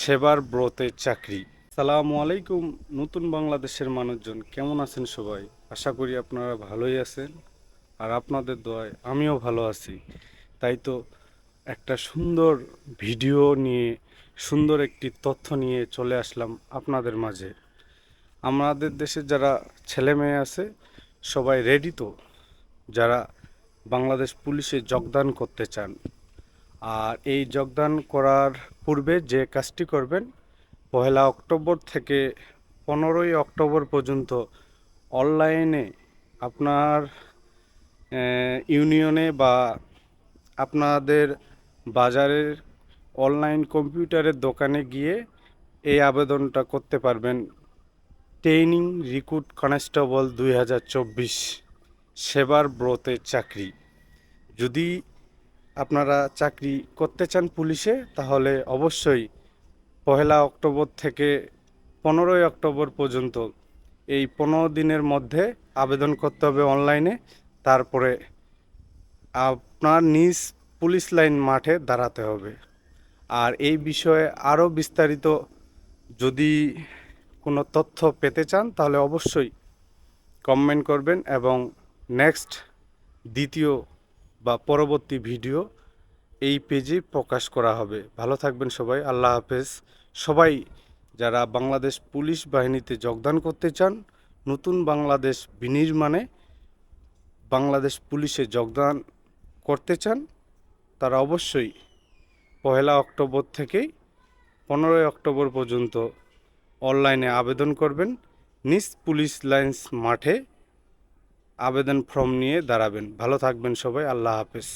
সেবার ব্রতে চাকরি। সালামু আলাইকুম, নতুন বাংলাদেশের মানুষজন, কেমন আছেন সবাই? আশা করি আপনারা ভালোই আছেন, আর আপনাদের দোয়ায় আমিও ভালো আছি। তাই তো একটা সুন্দর ভিডিও নিয়ে, সুন্দর একটি তথ্য নিয়ে চলে আসলাম আপনাদের মাঝে। আমাদের দেশে যারা ছেলে মেয়ে আছে, সবাই রেডি তো? যারা বাংলাদেশ পুলিশে যোগদান করতে চান আর এই যোগদান করার পূর্বে যে কাজটি করবেন, পহেলা অক্টোবর থেকে পনেরোই অক্টোবর পর্যন্ত অনলাইনে আপনার ইউনিয়নে বা আপনাদের বাজারের অনলাইন কম্পিউটারের দোকানে গিয়ে এই আবেদনটা করতে পারবেন। ট্রেনিং রিক্রুট কনস্টেবল দুই হাজার চব্বিশ, সেবার ব্রতে চাকরি। যদি আপনারা চাকরি করতে চান পুলিশে, তাহলে অবশ্যই পহেলা অক্টোবর থেকে পনেরোই অক্টোবর পর্যন্ত এই পনেরো দিনের মধ্যে আবেদন করতে হবে অনলাইনে। তারপরে আপনার নিজ পুলিশ লাইন মাঠে দাঁড়াতে হবে। আর এই বিষয়ে আরও বিস্তারিত যদি কোনো তথ্য পেতে চান, তাহলে অবশ্যই কমেন্ট করবেন এবং নেক্সট দ্বিতীয় বা পরবর্তী ভিডিও এই পেজে প্রকাশ করা হবে। ভালো থাকবেন সবাই, আল্লাহ হাফেজ। সবাই যারা বাংলাদেশ পুলিশ বাহিনীতে যোগদান করতে চান, নতুন বাংলাদেশ বিনির্মাণে বাংলাদেশ পুলিশে যোগদান করতে চান, তারা অবশ্যই পহেলা অক্টোবর থেকেই পনেরোই অক্টোবর পর্যন্ত অনলাইনে আবেদন করবেন। নিজ পুলিশ লাইন্স মাঠে আবেদন ফর্ম নিয়ে দাঁড়াবেন। ভালো থাকবেন সবাই আল্লাহ হাফেজ।